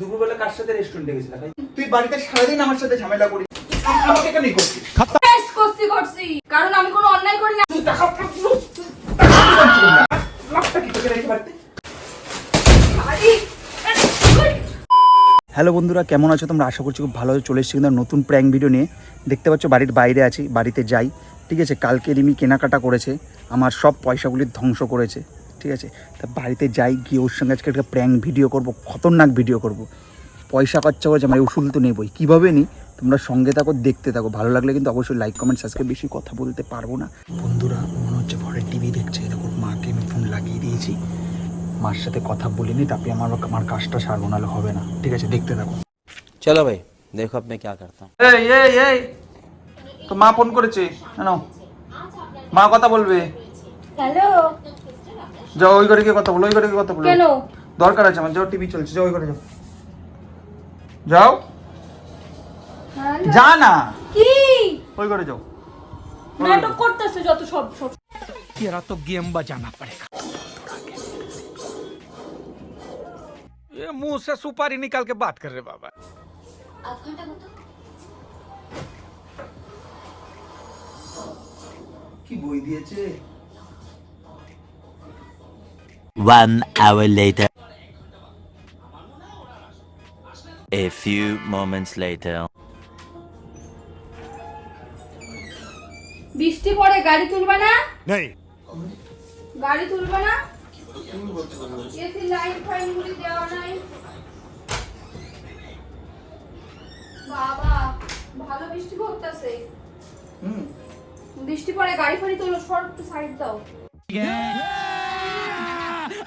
দুপুরবেলা কার সাথে রেস্টুরেন্টে গেছিলাম তুই বাড়িতে সারাদিন আমার সাথে ঝামেলা করিস। আমাকে কেন করছিস? করছি করছি। কারণ আমি কোনো অন্যায় করি না। হ্যালো বন্ধুরা কেমন আছো তোমরা? আশা করছি খুব ভালো চলে এসেছি কিন্তু নতুন প্র্যাঙ্ক ভিডিও নিয়ে। দেখতে পাচ্ছ বাড়ির বাইরে আছি বাড়িতে যাই। ঠিক আছে কালকে রিমি কেনাকাটা করেছে। আমার সব পয়সাগুলি ধ্বংস করেছে। ঠিক আছে? তা বাড়িতে যাই গিয়ে ওর সঙ্গে আজকে একটা প্র্যাঙ্ক ভিডিও করব খতরনাক ভিডিও করব। পয়সা খরচা করছে আমার মানে ওষুধ তো নেবই। কীভাবে নিই তোমরা সঙ্গে থাকো দেখতে থাকো। ভালো লাগলে কিন্তু অবশ্যই লাইক কমেন্ট সাবস্ক্রাইব বেশি কথা বলতে পারব না। বন্ধুরা মনে হচ্ছে ঘরে টিভি দেখছে। এরকম মাকে আমি ফোন লাগিয়ে দিয়েছি। মার সাথে কথা বলিনি তাপে আমার আমার কাজটা সারবো নাহলে হবে না। ঠিক আছে দেখতে থাকো। চলো ভাই দেখো আপনি কে করতাম। এই এই এই! তো মা ফোন করেছে। কেন মা কথা বলবে। হ্যালো। যাও ওই ঘরে গিয়ে কথা বলো ওই ঘরে গিয়ে কথা বলো কেন দরকার আছে আমার যাও টিভি চলছে যাও ওই ঘরে যাও যাও হ্যালো? যা না কি ওই ঘরে যাও নাটক করতেছে যত সব সব तेरा तो गेम बजाना पड़ेगा ये मुंह से सुपारी निकाल के बात कर रहे बाबा কি বই দিয়েছে One hour later. A few moments later. বৃষ্টি পড়ে গাড়ি তুলবা না? नहीं গাড়ি তুলবা না? এসি লাইন ফাইন গুলি দেওয়া নাই। বাবা ভালো বৃষ্টি পড়তেছে। হুম। বৃষ্টি পড়ে গাড়ি ফাড়ি তোলো সর একটু সাইড দাও।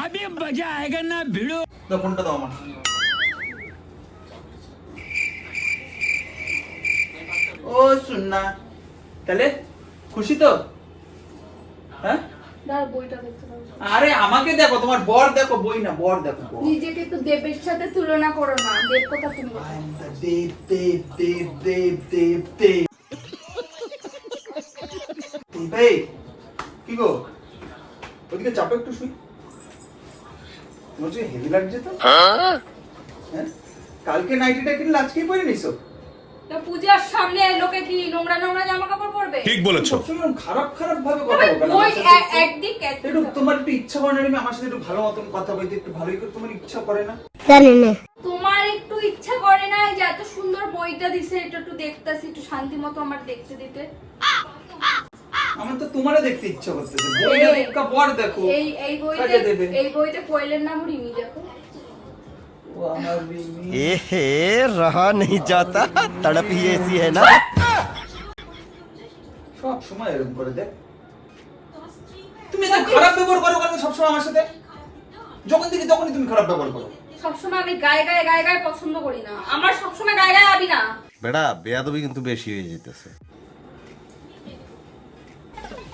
अभी मजा आएगा ना भिड़ो দাও ফোনটা দাও আমার ও শুননা তাহলে খুশি তো হ্যাঁ দাঁড়া বইটা দেখতে পাবো আরে আমাকে দেখো তোমার বর দেখো বই না বর দেখো বর নিজেকে তো দেবের সাথে তুলনা করো না দেব কথা তুমি I am the দেব দেব দেব দেব দেব দেব দেব এই, কি গো ওদিকে চাপো একটু শুই বলছি হেভি লাগছে তো? হ্যাঁ? কালকে নাইটিটা কিনলে আজকেই পরে নিছো? তা পূজার সামনে লোকে কি নোংরা নোংরা জামা কাপড় পরবে? ঠিক বলেছ। সবসময় খারাপ খারাপ ভাবে কথা বলবে না। এ- একদিক একটু তোমার একটু ইচ্ছা করে না আমার সাথে একটু ভালো মতন কথা বলতে একটু ভালোই করে তোমার ইচ্ছা করে না? তোমার একটু ইচ্ছা করে না যে এত সুন্দর বইটা দিছে এটা একটু দেখতাছি একটু শান্তি মতো আমার দেখতে দিতে। আমার তো তোমারও দেখতে ইচ্ছা করতেছে বইটা একটা পর দেখো এই এই বইতে এই বইতে কোয়েলের নাম রিমি দেখো। এহে রহা নেই যাতা তড়প হি এসি হ্যায় না? সব সময় এরকম করে দেখ। তুমি এত খারাপ ব্যবহার করো কেন সব সময় আমার সাথে? যখন থেকে তখনই তুমি খারাপ ব্যবহার করো। সবসময় আমি গায়ে গায়ে গায়ে গায়ে পছন্দ করি না। আমার সবসময় গায়ে গায়ে আবি না। বেড়া বেয়াদবি কিন্তু বেশি হয়ে যাইতেছে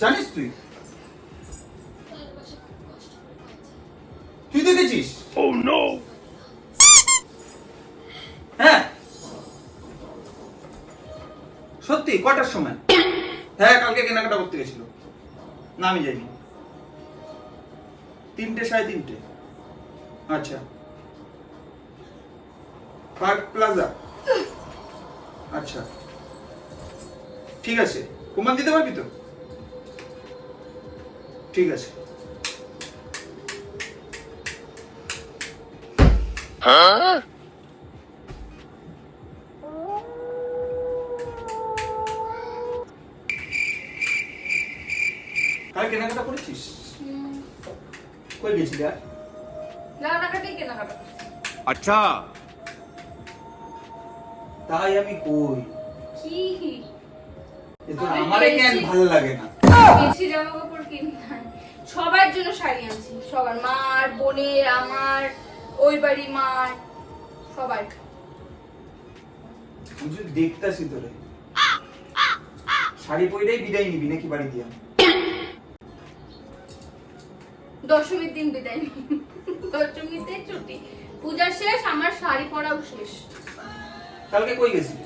জানিস তুই? তুই দেখেছিস? হ্যাঁ। সত্যি কটার সময়? হ্যাঁ কালকে কেনাকাটা করতে গেছিল। না আমি যাইনি। তিনটে সাড়ে তিনটে। আচ্ছা। Park plaza. আচ্ছা। ঠিক আছে। প্রমাণ দিতে পারবি তো? ঠিক আছে। কাল কেনাকাটা করেছিস? কই গেছিলি আর? রান্নাঘাটেই কেনাকাটা আচ্ছা। তাই আমি কই? কি? এ আমারে কেন ভালো লাগে না? বেশি জামা কাপড় কিনি নাই সবার জন্য শাড়ি আনছি। সবার মার বোনের আমার ওই বাড়ি মার আমি দেখতাছি তোরে। শাড়ি পরেই বিদায় নিবি নাকি বাড়ি দিয়া দশমীর দিন বিদায়। দশমীতে ছুটি। পূজা শেষ আমার শাড়ি পরাও শেষ। কালকে কই গেছিলি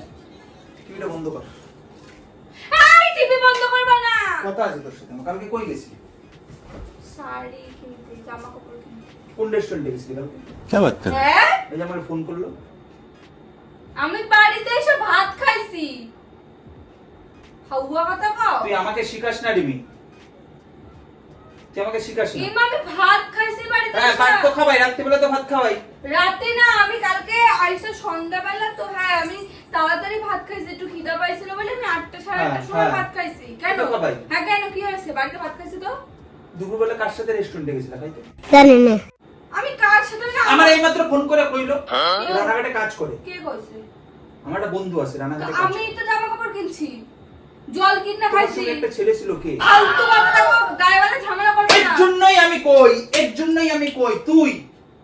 টিভিটা বন্ধ কর। এই টিভি বন্ধ করবে না। কথা আছে তোর সাথে কালকে কই গেছিলি হ্যাঁ? আমি বাড়িতে এসে ভাত খাইছি। হাউয়া কথা কও। তুই আমাকে শিখাস না রিমি। তুই আমাকে শিখাস না। ইমা আমি ভাত খাইছি বাড়িতে হ্যাঁ ভাত তো খাওয়াই রাত্রিবেলা তো ভাত খাওয়াই। রাতে না আমি কালকে আইসা সন্ধ্যাবেলা তো হ্যাঁ আমি তাড়াতাড়ি ভাত খাইছি একটু খিদা পাইছিল বলে আমি আটটা সাড়ে আটটার হ্যাঁ, সময় হ্যাঁ। ভাত খাইছি। কেন? হ্যাঁ কেন? কি হয়েছে? বাড়িতে ভাত খাইছি তো? দুপুরবেলা কার সাথে রেস্টুরেন্টে গেছিলা খাইতে আমি কার সাথে না আমার এইমাত্র ফোন করে কইলো রানাঘাটে কাজ করে। কে কইছে? আমার একটা বন্ধু আছে রানাঘাটে কাজ আমি তো জামা কাপড় কিনছি। জল কিনা তোর খাইছি। একটা ছেলে ছিল কে? ফালতু কথা ঝামেলা করবে এর জন্যই আমি কই এর জন্যই আমি কই তুই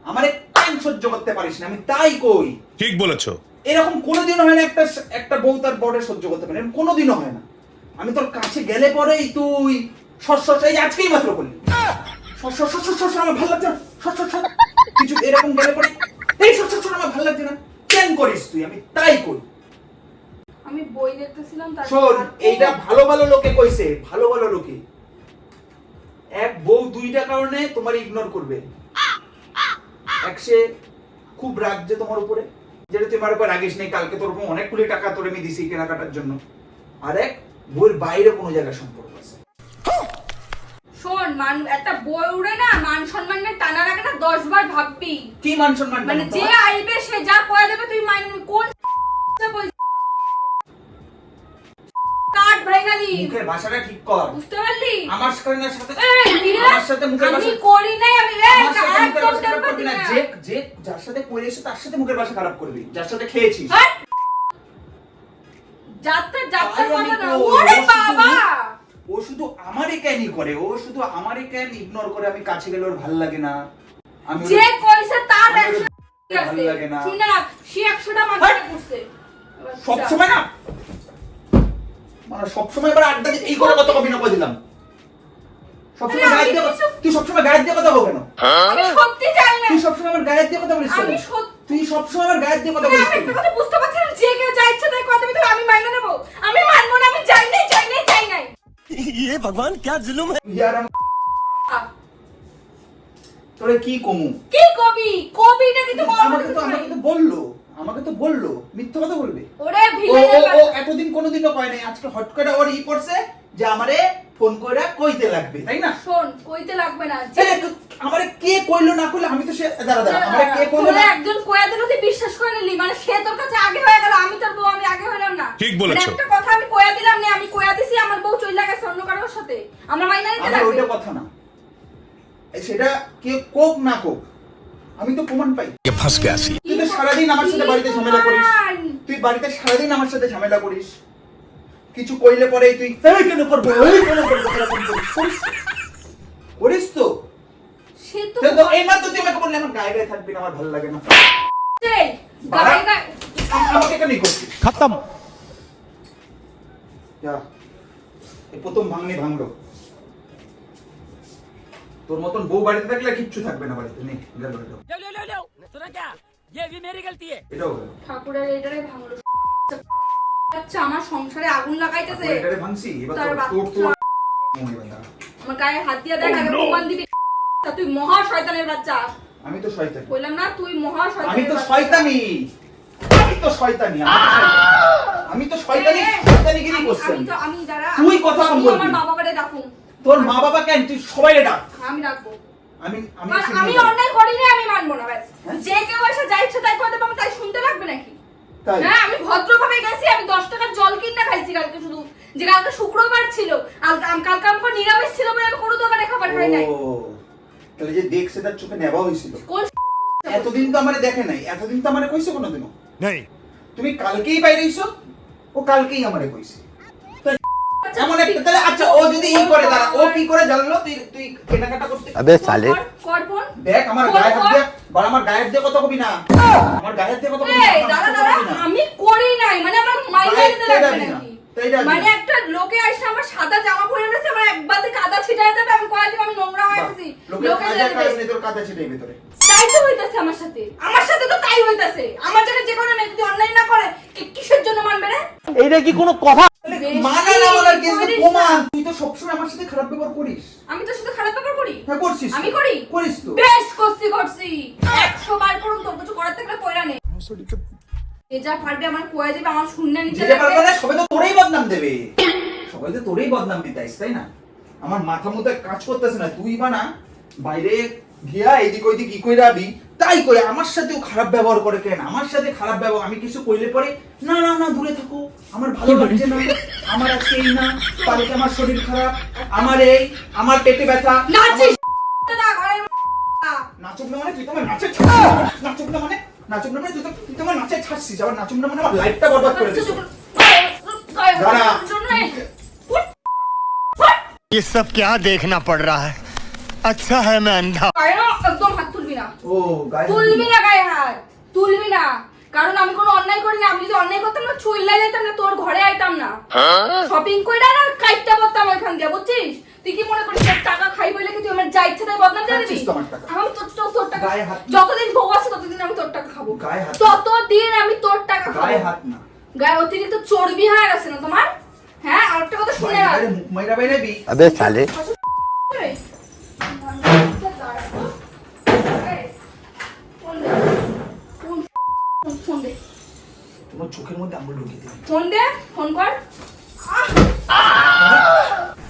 আমারে কেন সহ্য করতে পারিস না? আমি তাই কই। ঠিক বলেছ। এরকম কোনোদিনও হয় না একটা একটা বউ তার বড়ে সহ্য করতে পারে না কোনোদিনও হয় না। আমি তোর কাছে গেলে পরেই তুই সস এই আজকেই মাত্র করলি। আমার ভালো লাগছে না। সস। কিছু এরকম গেলে পরে এই সস সস আমার ভালো লাগছে না। কেন করিস তুই? আমি তাই করি। আমি বই দেখতেছিলাম তার শোন এইটা ভালো ভালো লোকে কইছে ভালো ভালো লোকে। এক বউ দুইটা কারণে তোমার ইগনোর করবে। এক সে খুব রাগ যে তোমার উপরে। যেটা তুই আমার উপর রাগিস নেই কালকে তোর অনেকগুলি টাকা তোর আমি দিছি কেনাকাটার জন্য। আর এক বইয়ের বাইরে কোনো জায়গায় সম্পর্ক শোন মান একটা বই উড়ে না মান সম্মান নিয়ে টানা রাখে না দশ বার ভাববি। কি মান সম্মান মানে যে আইবে সে যা কয়ে দেবে তুই মান কোন কাট ভাইগা দি মুখের ভাষাটা ঠিক কর। বুঝতে পারলি? আমার সাথে সাথে আমার সাথে মুখের আমি করি নাই আমি আমার সাথে মুখের ভাষা খারাপ করবি না। যে যে যার সাথে এসে তার সাথে মুখের ভাষা খারাপ করবি। যার সাথে খেয়েছিস। হাট! যাত্রা যাত্রা কথা না। ওরে বাবা! ও শুধু আমারই ক্যানই করে? ও শুধু আমারই ক্যান ইগনোর করে আমি কাছে গেলে ওর ভালো লাগে না? আমি যে কইছে তার ভালো লাগে না। শুনে সে একশোটা মাথায় করছে। সব সময় না! মানে সব সময় এবার আড্ডা এই করে কত কবি না দিলাম? সবসময় আরে আমি দিয়ে কথা- তুই সবসময় গায়ের দিয়ে কথা বল কেন? আমি সত্যি জানি না। তুই সবসময় আমার গায়ের দিয়ে কথা বলিস আমি সত্যি- তুই সবসময় আমার গায়ের দিয়ে কথা আমি একটা কথা বুঝতে পারছি না যে কেউ যা ইচ্ছে তাই কথা দিবে আমি মাইনে নেব। আমি মানবো না আমি চাই নাই চাই নাই চাই নাই। ये भगवान क्या जुल्म है তুই আর আমি- তোরে কি কমু কি কবি কবিটা কিন্তু বড় আমাকে তো কিছু আমাকে নাই। তো বললো আমাকে তো বললো মিথ্যা কথা বলবে ওরে ও ভিলেনের ও- ও বাচ্চা। এতদিন কোনোদিনও কয় নাই আজকে হট করে ওর ই করছে যে আমারে ফোন করে কইতে লাগবে। তাই না? শোন কইতে লাগবে না আমারে কে কইলো না কইলো আমি তো সে দাঁড়া দাঁড়া আমারে কে কইলো না? একজন কোয়া দিলো তুই বিশ্বাস করে নিলি মানে সে তোর কাছে আগে হয়ে গেল আমি তোর বউ আমি আগে হইলাম না। ঠিক বলেছ। মানে একটা কথা আমি কোয়া দিলাম না আমি কোয়া দিছি আমার বউ চইলা গেছে অন্য কারোর সাথে। আমরা মাইনা নিতে লাগবে। ওইটা কথা না। সেটা কে কোক না কোক আমি তো প্রমাণ পাই। কে ফাঁস গেছি তুই তো সারাদিন আমার সাথে বাড়িতে ঝামেলা করিস। তুই বাড়িতে সারাদিন আমার সাথে ঝামেলা করিস। কিছু কইলে পরেই তুই এই কেন করবো এই কেন করবো এরকম করিস। করিস তো? করিস তো সে তো সে তো এই মাত্র তুই আমাকে বললি আমার গায়ে গায়ে থাকবি না আমার ভালো লাগে না সেই, গায়ে গায়ে আম- আমাকে কেনই করছিস खत्म যা এই প্রথম ভাঙনি ভাঙলো তোর মতন বউ বাড়িতে থাকলে আর কিচ্ছু থাকবে না বাড়িতে নেই গেল এটাও এটাও গেল ঠাকুরের এটারে ভাঙলো আচ্ছা আমার সংসারে আগুন লাগাইতেছে তারপরে এটারে ভাঙছি এবার তার তোর- তোর বাচ্চা। আমার গায়ে হাত দিয়ে দেখ আগে প্রমাণ দিবি। তুই মহা শয়তানের বাচ্চা। আমি তো শয়তান। বললাম না তুই মহা শয়তানি। আমি তো শয়তানি। আমি তো শয়তানি। আমি তো শয়তানি শয়তানিগিরি আমি- আমি তো আমি দাঁড়া তুই কথা কম বলবি। আমার মা বাবারে ডাকুন। তোর মা বাবা কেন? তুই ডাক। আমি ডাকবো। আমি আমি আমি অন্যায় করিনি আমি মানবো না ব্যাস। হ্যাঁ? যে কেউ এসে যা ইচ্ছে তাই করে দেবে আমার তাই শুনতে লাগবে নাকি তাই? হ্যাঁ আমি ভদ্রভাবে গেছি আমি 10 টাকার জল খাইছি কালকে শুধু। যে কালকে শুক্রবার ছিল কালকে আমার নিরামিষ ছিল বলে আমি কোনো দোকানে খাবার খাই নাই। তাহলে যে দেখছে তার চোখে এতদিন তো আমারে দেখে নাই এতদিন তো আমারে কইছে নাই। তুমি কালকেই ও কালকেই আমারে কইছে। আচ্ছা, আচ্ছা ও যদি জানলো? তুই তুই দেখ আমার গায়ে দিয়ে কবি না। আমার গায়ে হাত দিয়ে কবি না। ডাবি না, মানে একটা লোকে আসে আমার সাদা জামা পরে রয়েছে আমার এক বালতি কাদা ছিটাই দেবে আমি কয়ে দিব আমি নোংরা হয়ে গেছি লোকে কাজের দেবে। কারণে তোর কাঁধে ছিটে ভেতরে। তাই তো হইতাছে আমার সাথে। আমার সাথে তো তাই হইতাছে। আমার জায়গায় যে কোনো মেয়ে যদি অন্যায় না করে কি- কিসের জন্য মানবে রে? বেশি মানা না বলার কি প্রমাণ। তুই তো সবসময় আমার সাথে খারাপ ব্যবহার করিস। আমি তোর সাথে খারাপ ব্যাপার করি? হ্যাঁ করছিস আমি করি? করিস তো। বেশ করছি করছি। একশো বার করুন তোর কিছু করার থাকলে কইরা নে যা পারবে আমার কয়ে দেবে আমার শূন্য নিচে পারবে না সবাই তো তোরেই বদনাম দেবে। সবাই তো তোরেই বদনাম দিতে তাই না? আমার মাথা মতো কাজ করতেছে না। তুই বা না বাইরে গিয়া এদিক ওইদিক ই কইরা আবি তাই করে আমার সাথেও খারাপ ব্যবহার করে কেন? আমার সাথে খারাপ ব্যবহার আমি কিছু কইলে পরে না না না দূরে থাকো। আমার ভালো লাগছে না। আমার আজকে এই না। কালকে আমার শরীর খারাপ। আমার এই আমার পেটে ব্যথা। নাচিস না ঘরের নাচুক না মানে তুই তো আমার নাচে নাচুক না মানে নাচুক না মানে তুই তো তুই তো আমার নাচে ছাড়ছিস আবার নাচুক না মানে আমার লাইফটা বরবাদ করে দিছিস দাঁড়া। ये सब क्या देखना पड़ रहा है अच्छा है मैं अंधा একদম হাত তুলবি না ও গায়ে তুলবি না গায়ে হাত তুলবি না কারণ আমি কোনো অন্যায় করি না আমি যদি অন্যায় করতাম না চুইলা যেতাম না তোর ঘরে আইতাম না শপিং কইরা না কাইটটা করতাম ওইখান দিয়ে বুঝছিস তুই কি মনে করিস টাকা খাই বলে কি তুই আমার যা ইচ্ছা তাই বদনাম দিয়ে দিবি আমি তোর তোর তোর টাকা যতদিন ভোগ আছে ততদিন আমি তোর টাকা খাব ততদিন আমি তোর টাকা খাব হাত না গায়ে অতিরিক্ত চর্বি হয়ে গেছে না তোমার হ্যাঁ আর একটা কথা শুনে রাখ মাইরা বাইরে বি আবে শালে তোমার চোখের মধ্যে আঙুল ঢুকিয়ে দিবি ফোন দে ফোন কর আহ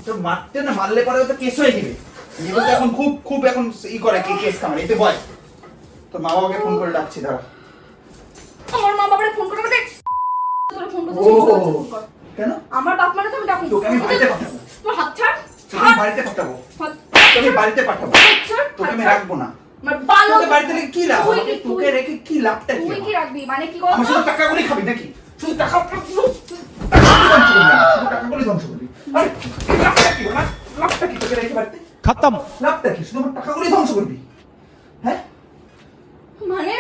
তো মারতে না মারলে পরে তো কেস হয়ে যাবে। এগুলো তো এখন খুব খুব এখন ই করে কে কেস কামার এতে ভয়। তোর মা বাবাকে ফোন করে ডাকছি দাঁড়া। আমার মা বাবারে ফোন করে দেখ তোর ফোন করতে ও। ফোন কর। কেন? আমার বাপ মানে তো আমি ডাকুন। তোকে আমি বাড়িতে পাঠাবো। তোর হাত ছাড় তোকে বাড়িতে পাঠাবো। তোকে বাড়িতে পাঠাবো। তোকে আমি রাখব না। বাড়িতে রেখে কি লাভ? তোকে রেখে কি লাভটা কি তুই কি রাখবি? মানে কি কথা শুধু টাকাগুলি খাবি নাকি? শুধু টাকা টাকাগুলি ধ্বংস খতম। মানে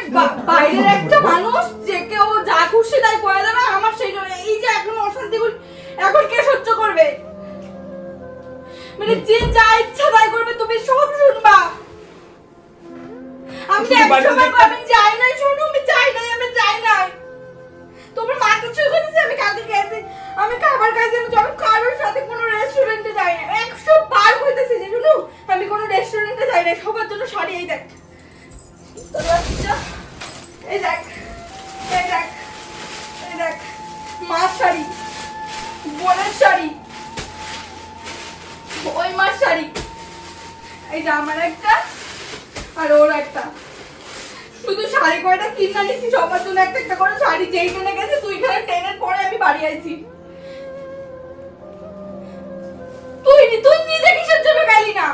বাইরের একটা মানুষ যে কেউ যা খুশি তাই করে দেবে আমার সেই এই যে এখন অশান্তিগুলি এখন কে সহ্য করবে? মানে যে যা ইচ্ছা তাই করবে তুমি সব শুনবা। আমি একসময় করবে শাড়ি এই দেখ। তোর এই দেখ। এই দেখ। এই দেখ। মার শাড়ি। বোনের শাড়ি। ওই মার শাড়ি। এই যে আমার একটা আর ওর একটা। শুধু শাড়ি কয়টা কিনা নিছি সবার জন্য একটা একটা করে শাড়ি যেই টেনে গেছে তুই খানে টেনের পরে আমি বাড়ি আইছি। তুই তুই নিজে কিসের জন্য গেলি না?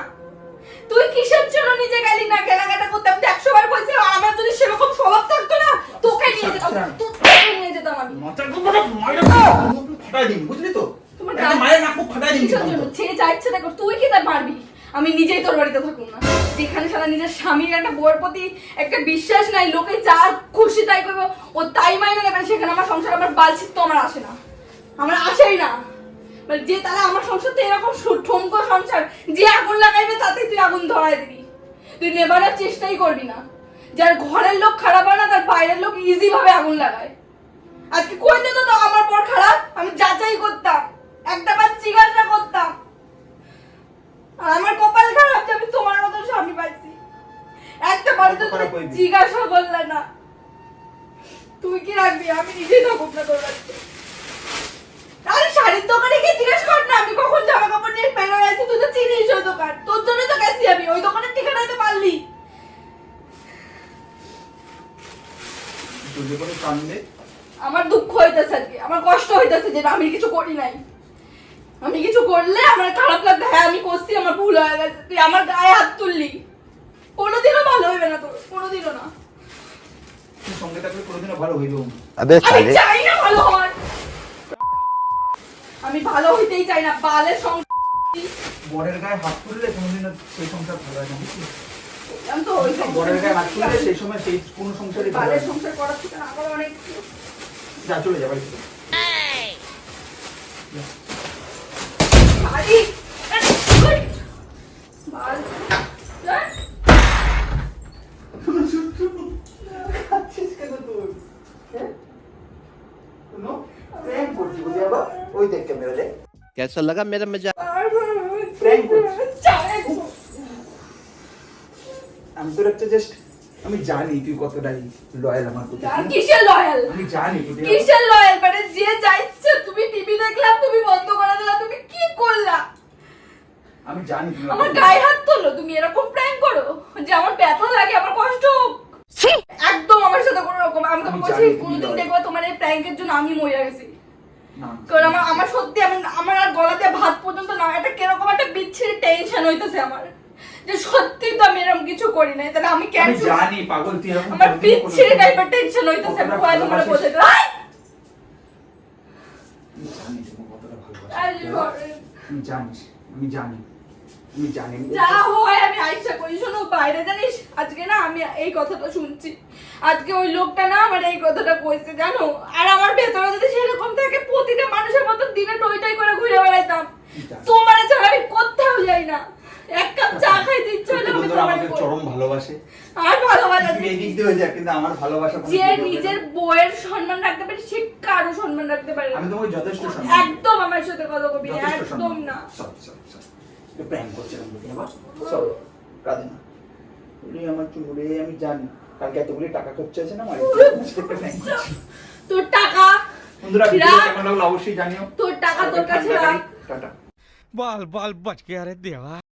তুই কিসের জন্য নিজে গেলি না কেনাকাটা করতে? আমি একশো বার বলছি আমার যদি সেরকম স্বভাব থাকতো না তোকে নিয়ে যেতাম। তোকে নিয়ে যেতাম আমি। মাথার ফাটাই বুঝলি তো? তোমার মায়ের নাক ফাটাই দিবি কিসের জন্য? সে যা ইচ্ছে তুই কি তার পারবি আমি নিজেই তোর বাড়িতে থাকুন না। যেখানে সারা নিজের স্বামীর একটা বউয়ের প্রতি একটা বিশ্বাস নাই লোকে যা খুশি তাই করবে। ও তাই মাইনে নেবে সেখানে আমার সংসার আমার বালছিত তো আমার আসে না। আমার আসেই না। মানে যে তারা আমার সংসার তো এরকম সু- সংসার যে আগুন লাগাইবে তাতে তুই আগুন ধরাই দিবি। তুই নেবানোর চেষ্টাই করবি না। যার ঘরের লোক খারাপ হয় না তার বাইরের লোক ইজি ভাবে আগুন লাগায়। আজকে কই দিত তো আমার পর খারাপ? আমি যাচাই করতাম একটা বার জিজ্ঞাসা করতাম। আর আমার কপাল খারাপ যে আমি তোমার মতো স্বামী পাইছি। একটা বার তো জিজ্ঞাসা করলে না। তুই কি রাখবি? আমি নিজেই থাকুক না তোর বাড়িতে শাড়ির দোকানে গিয়ে জিজ্ঞেস কর না আমি কখন জামা কাপড় নিয়ে বেরোয় আছি তুই তো চিনিস ওই দোকান। তোর জন্য তো গেছি আমি ওই দোকানের ঠিকানায় তো পারলি। আমার দুঃখ হইতেছে আজকে আমার কষ্ট হইতেছে যে আমি কিছু করি নাই। আমি কিছু করলে আমার খারাপ লাগবে হ্যাঁ আমি করছি আমার ভুল হয়ে গেছে তুই আমার গায়ে হাত তুললি। কোনোদিনও ভালো হইবে না তোর কোনোদিনও না। সঙ্গে থাকলে কোনোদিনও ভালো হইবে আমি চাই আমি ভালো হইতেই চাই না বালে সংসার বরের গায়ে হাত তুললে কোনোদিনও সেই সংসার ভালো হয় না বুঝলি আমি তো ওই বরের গায়ে হাত তুললে সেই সময় সেই কোনো সংসারই হয় না। সংসার করার থেকে না করা অনেক যা চলে যা বাড়ি থেকে। করছি বুঝি আবার? ওই দেখ ক্যামেরা দেখ। कैसा लगा मेरा मजाक Prank করছি। চাই। আমি তোর একটা জাস্ট আমি জানি তুই কতটাই লয়াল আমার প্রতি আর কিসের লয়াল আমি জানি তুই আমার- কিসের লয়াল মানে যে যাইছে তুমি টিভি দেখলাম তুমি বন্ধ করে দিলা তুমি কি করলা আমি জানি তুই আমার আমার- গায়ে হাত তোলো তুমি এরকম প্র্যাঙ্ক করো যে আমার ব্যথা লাগে আমার কষ্ট হোক একদম আমার সাথে কোনো রকম আমি তো আমি বলছি জানি তুমি কোনোদিন লয়াল। দেখবো তোমার এই প্র্যাঙ্কের জন্য আমি মরে গেছি না, কারণ আমার আমার সত্যি আমি আমার আর গলাতে ভাত পর্যন্ত না এটা কীরকম একটা বিচ্ছিরি টেনশন হইতেছে আমার। যে সত্যি তো আমি এরকম কিছু করি নাই। তাহলে আমি কেন জানি পাগল তুই এরকম আমার বিচ্ছিরি টাইপের টেনশন হইতেছে। আমি ভয় তোমার বলতে জানি তুমি কতটা জানিস আমি জানি। আমি জানি যা হয় আমি আইসা করি শোনো বাইরে জানিস? আজকে না আমি এই কথাটা শুনছি। আজকে ওই লোকটা না আমার এই কথাটা কইছে জানো? আর আমার ভেতরে যদি সেরকম থাকে প্রতিটা মানুষের মতো দিনে টই টই করে ঘুরে বেড়াইতাম। তোমার ছাড়া আমি কোথাও যাই না। এক কাপ চা খাইতে ইচ্ছে হলে আমি আমাকে চরম ভালোবাসে। আর ভালোবাসা এদিক দিয়ে হয়ে যা কিন্তু আমার ভালোবাসা যে। নিজের বইয়ের সম্মান রাখতে পারে সে কারও সম্মান রাখতে পারে। আমি তোমাকে যথেষ্ট সম্মান একদম আমার সাথে কথা কবি একদম না। প্র্যাঙ্ক করছিলাম বুঝি আমার। চলো কাঁদে না। বলি আমার চুমুরে আমি জানি কালকে এতগুলি টাকা খরচা আছে না তোর টাকা! বন্ধুরা কেমন অবশ্যই জানিও। তোর টাকা তোর কাছে বাল বাল বাজ আরে দেওয়া।